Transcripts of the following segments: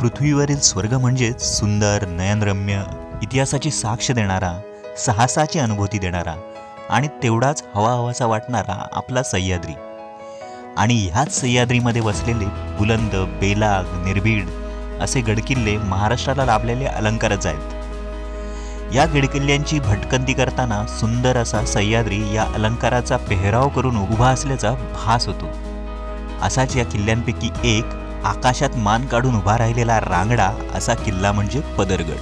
पृथ्वीवरील स्वर्ग म्हणजेच सुंदर नयनरम्य इतिहासाची साक्ष देणारा साहसाची अनुभूती देणारा आणि तेवढाच हवा हवासा वाटणारा आपला सह्याद्री. आणि ह्याच सह्याद्रीमध्ये वसलेले बुलंद बेलाग निर्भीड असे गडकिल्ले महाराष्ट्राला लाभलेले अलंकारच आहेत. या गडकिल्ल्यांची भटकंती करताना सुंदर असा सह्याद्री या अलंकाराचा पेहराव करून उभा असल्याचा भास होतो. असाच या किल्ल्यांपैकी एक आकाशात मान काढून उभा राहिलेला रांगडा असा किल्ला म्हणजे पदरगड.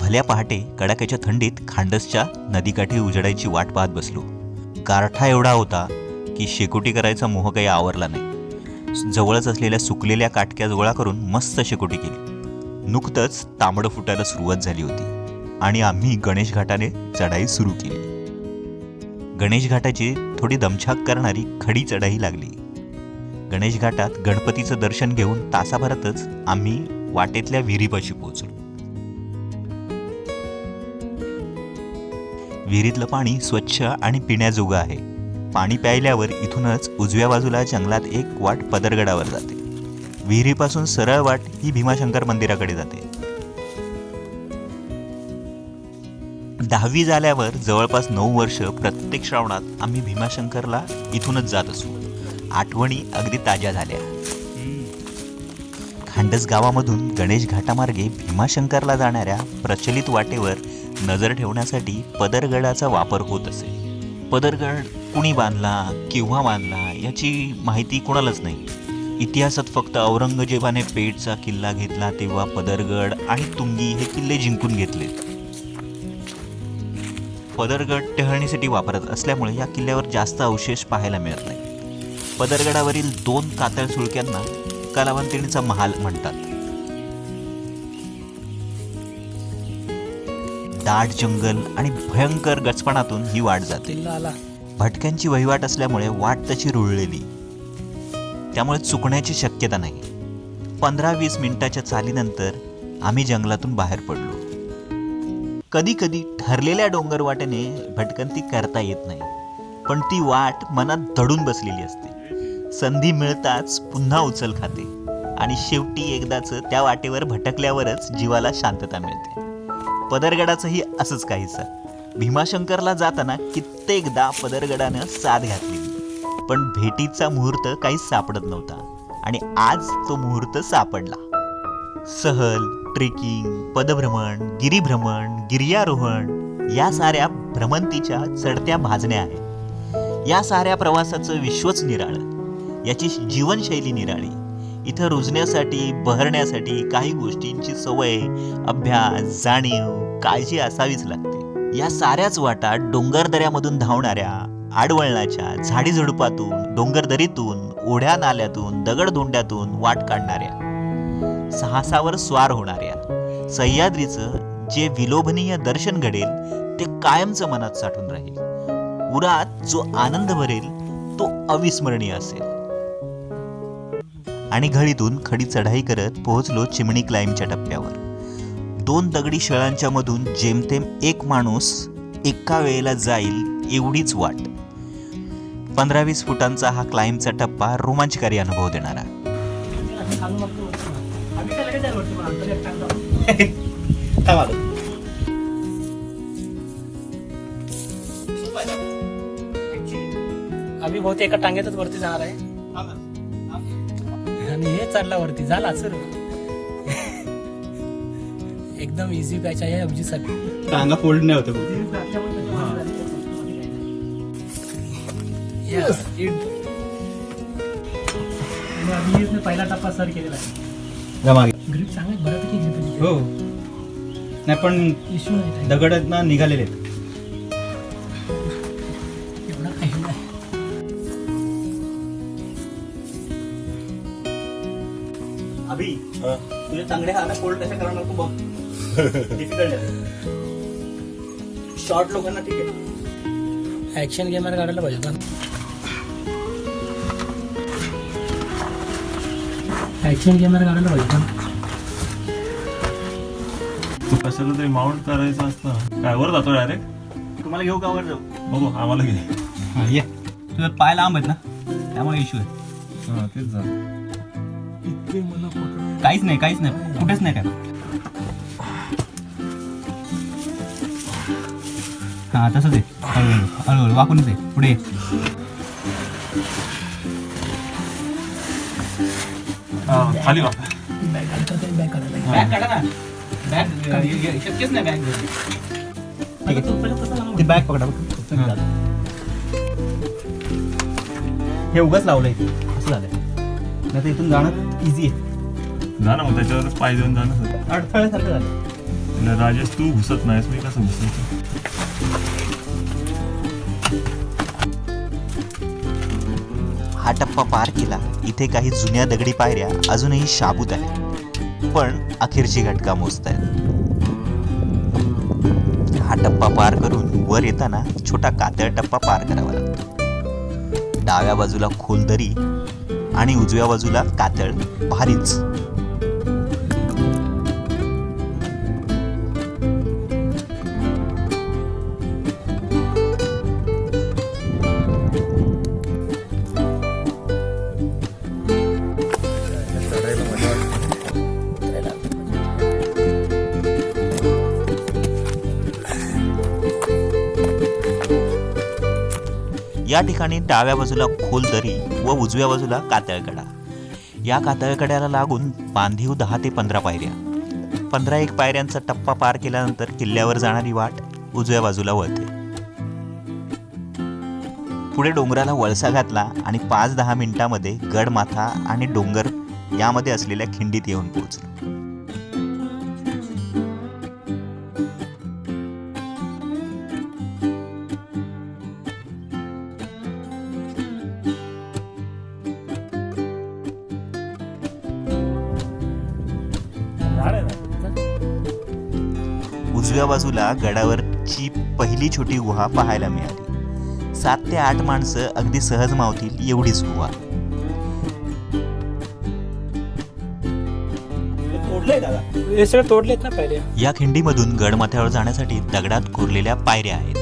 भल्या पहाटे कडाक्याच्या थंडीत खांडसच्या नदीकाठी उजडायची वाट पाहत बसलो. गारठा एवढा होता की शेकोटी करायचा मोह काही आवरला नाही. जवळच असलेल्या सुकलेल्या काटक्या गोळा करून मस्त शेकोटी केली. नुकतंच तांबडं फुटायला सुरुवात झाली होती आणि आम्ही गणेश घाटाने चढाई सुरू केली. गणेश घाटाची थोडी दमछाक करणारी खडी चढाई लागली. गणेश घाटात गणपतीचं दर्शन घेऊन तासाभरातच आम्ही वाटेतल्या विहिरीपाशी पोहोचलो. विहिरीतलं पाणी स्वच्छ आणि पिण्याजोगं आहे. पाणी प्यायल्यावर इथूनच उजव्या बाजूला जंगलात एक वाट पदरगडावर जाते. विहिरीपासून सरळ वाट ही भीमाशंकर मंदिराकडे जाते. दहावी झाल्यावर जवळपास नऊ वर्ष प्रत्येक श्रावणात आम्ही भीमाशंकरला इथूनच जात असू. आठवणी अगदी ताज्या झाल्या. खांडस गावामधून गणेश घाटामार्गे भीमाशंकरला जाणाऱ्या प्रचलित वाटेवर नजर ठेवण्यासाठी पदरगडाचा वापर होत असे. पदरगड कुणी बांधला केव्हा बांधला याची माहिती कोणालाच नाही. इतिहासात फक्त औरंगजेबाने पेठचा किल्ला घेतला तेव्हा पदरगड आणि तुंगी हे किल्ले जिंकून घेतले. पदरगड टहळणीसाठी वापरत असल्यामुळे या किल्ल्यावर जास्त अवशेष पाहायला मिळत नाही पदरगडावरील दोन कातळ सुळक्यांना कलावंतिणीचा महाल म्हणतात. दाट जंगल आणि भयंकर गचपणातून ही वाट जाते. भटक्यांची वहिवाट असल्यामुळे वाट तशी रुळलेली. त्यामुळे चुकण्याची शक्यता नाही. पंधरा वीस मिनिटाच्या चालीनंतर आम्ही जंगलातून बाहेर पडलो. कधी कधी ठरलेल्या डोंगर वाटेने भटकंती करता येत नाही पण ती वाट मनात दडून बसलेली असते. संधी मिळताच पुन्हा उचल खाते. आणि शेवटी एकदाच त्या वाटेवर भटकल्यावरच जीवाला शांतता मिळते. पदरगडाचंही असंच काहीसं. भीमाशंकरला जाताना कित्येकदा पदरगडानं साथ घातली. पण भेटीचा मुहूर्त काहीच सापडत नव्हता. आणि आज तो मुहूर्त सापडला. सहल ट्रेकिंग पदभ्रमण गिरीभ्रमण गिर्यारोहण या साऱ्या भ्रमंतीच्या चढत्या भाजण्या आहेत. या साऱ्या प्रवासाचं विश्वच निराळं. याची जीवनशैली निराळी. इथं रुजण्यासाठी बहरण्यासाठी काही गोष्टींची सवय अभ्यास जाणीव काळजी असावीच लागते. या साऱ्याच वाटा डोंगरदऱ्यामधून धावणाऱ्या आडवळणाच्या झाडी झुडपातून डोंगरदरीतून ओढ्या नाल्यातून दगडधोंड्यातून वाट काढणाऱ्या साहसावर स्वार होणाऱ्या सह्याद्रीचं जे विलोभनीय दर्शन घडेल ते कायमचं मनात साठून राहील. उरात जो आनंद भरेल तो अविस्मरणीय असेल. आणि घळीतून खडी चढाई करत पोहोचलो चिमणी क्लाइम्बच्या टप्प्यावर. दोन दगडी शळांच्या मधून जेमतेम एक माणूस एका वेळेला जाईल एवढीच वाट. पंधरा वीस फुटांचा हा क्लाइम्बचा टप्पा रोमांचकारी अनुभव देणारा. आम्ही बहुतेक एका टांग्यातच वरती जाणार आहे. आणि हे चढला वरती. झाला सर. एकदम इझी बॅच आहे अभिजित साठी टांगा फोल्ड नाही होत पहिला टप्पा सर केलेला आहे. ग्रीप चांगली बऱ्यापैकी. हो. नाही पण इश्यू नाही. दगड ना निघालेले आहेत. तुझे चांगले हात फोल्ड कशा करणार तू बघ. डिफिकल्ट आहे. शॉर्ट लोकांना ठीक आहे. ऍक्शन गेमर काढायला पाहिजे पण. ऍक्शन गेमर काढायला पाहिजे पण. कशाला तरी माउंट करायचं असतं. काय वर जातो डायरेक्ट तुम्हाला घेऊ का वर जाऊ? बघू आम्हाला घे. हा ये. तुझं पाय लांब आहेत ना त्यामुळे इश्यू आहे. हा तेच झालं काहीच नाही काहीच नाही. कुठेच नाही काय हा तसंच आहे. हळूहळू हळूहळू वाकूनच आहे पुढे ये. हा, खाली बॅग काढता बॅग काढायला बॅग काढा ना. बॅग शक्यच नाही बॅग आता तो पहिलं तसं मला ती बॅग पकडा. हा. हे उगाच लावलंय. असं झालंय. नाही तर इथून जाणं इझी आहे. जा ना मग त्याच्यावरच पाय देऊन जा ना. सर अडथळ्यासारखं झालं. राजेश तू घुसत नाहीस मी कसं घुसायचं हा टप्पा पार केला. इथे काही जुन्या दगडी पायऱ्या अजूनही शाबूत आहेत. पण अखेरची घटका मोजत आहेत हा टप्पा पार करून वर येताना छोटा कातळ टप्पा पार करावा लागतो. डाव्या बाजूला खोल दरी आणि उजव्या बाजूला कातळ. भारीच. या ठिकाणी डाव्या बाजूला खोल दरी व उजव्या बाजूला कातळकडा. या कातळकड्याला लागून बांधीव दहा ते पंधरा पायऱ्या. पंधरा एक पायऱ्यांचा टप्पा पार केल्यानंतर किल्ल्यावर जाणारी वाट उजव्या बाजूला वळते. पुढे डोंगराला वळसा घातला आणि पाच दहा मिनिटांमध्ये गडमाथा आणि डोंगर यामध्ये असलेल्या खिंडीत येऊन पोहोचलो. उजव्या बाजूला गडावरची पहिली छोटी गुहा पाहायला मिळाली. सात ते आठ माणसं अगदी सहज मावतील एवढीच गुहा. तोडलेत ना पहिले. या खिंडीमधून गडमाथ्यावर जाण्यासाठी दगडात कोरलेल्या पायऱ्या आहेत.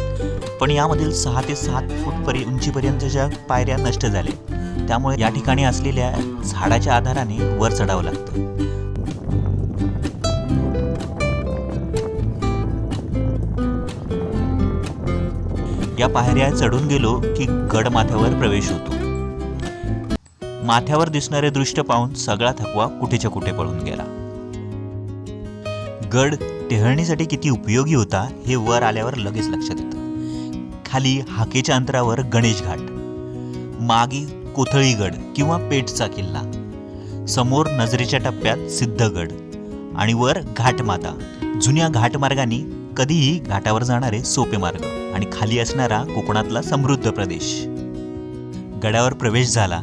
पण यामधील सहा ते सात फूट परी उंचीपर्यंतच्या पायऱ्या नष्ट झाल्या त्यामुळे या ठिकाणी असलेल्या झाडाच्या आधाराने वर चढावं लागतं. या पायऱ्या चढून गेलो की गड माथ्यावर प्रवेश होतो. माथ्यावर दिसणारे दृश्य पाहून सगळा थकवा कुठेच्या कुठे पळून गेला. गड टेहळणीसाठी किती उपयोगी होता हे वर आल्यावर लगेच लक्षात येतं. खाली हाकेच्या अंतरावर गणेश घाट. मागे कोथळीगड किंवा पेठचा किल्ला. समोर नजरेच्या टप्प्यात सिद्धगड आणि वर घाटमाता. जुन्या घाटमार्गाने कधीही घाटावर जाणारे सोपे मार्ग. आणि खाली असणारा कोकणातला समृद्ध प्रदेश. गडावर प्रवेश झाला.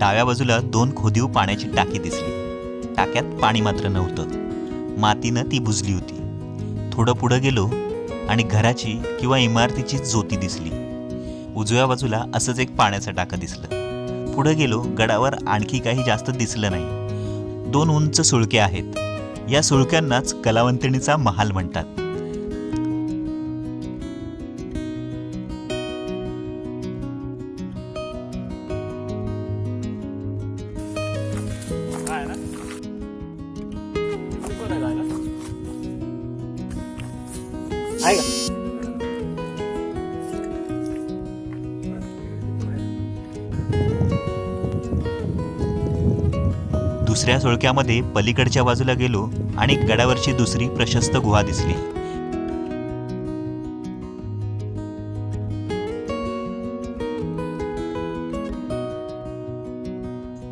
डाव्या बाजूला दोन खोदीव पाण्याची टाकी दिसली. टाक्यात पाणी मात्र नव्हतं. मातीनं ती बुजली होती. थोडं पुढं गेलो आणि घराची किंवा इमारतीची ज्योती दिसली. उजव्या बाजूला असंच एक पाण्याचं टाकं दिसलं. पुढं गेलो गडावर आणखी काही जास्त दिसलं नाही. दोन उंच सुळके आहेत. या सुळक्यांनाच कलावंतिणीचा महाल म्हणतात. आहे का दुसऱ्या सुळक्यामध्ये पलीकडच्या बाजूला गेलो आणि गडावरची दुसरी प्रशस्त गुहा दिसली.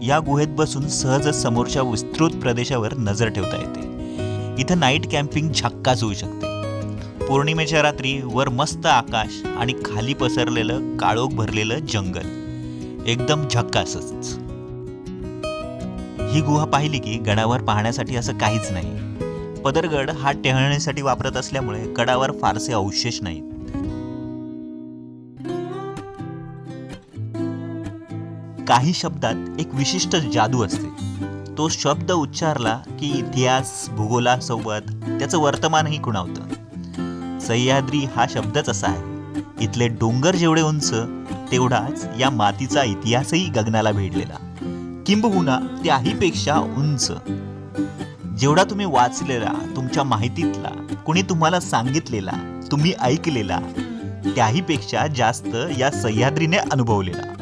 या गुहेत बसून सहजच समोरच्या विस्तृत प्रदेशावर नजर ठेवता येते. इथं नाईट कॅम्पिंग झक्काच होऊ शकते. पौर्णिमेच्या रात्री वर मस्त आकाश आणि खाली पसरलेलं काळोख भरलेलं जंगल. एकदम झक्कासच. ही गुहा पाहिली की गडावर पाहण्यासाठी असं काहीच नाही. पदरगड हा टेहळणीसाठी वापरत असल्यामुळे गडावर फारसे अवशेष नाहीत. काही शब्दात एक विशिष्ट जादू असते. तो शब्द उच्चारला की इतिहास भूगोलासोबत त्याचं वर्तमानही खुणावतं. सह्याद्री हा शब्दच असा आहे. इथले डोंगर जेवढे उंच तेवढाच या मातीचा इतिहासही गगनाला भिडलेला. किंबहुना त्याहीपेक्षा उंच. जेवढा तुम्ही वाचलेला तुमच्या माहितीतला कुणी तुम्हाला सांगितलेला तुम्ही ऐकलेला त्याहीपेक्षा जास्त या सह्याद्रीने अनुभवलेला.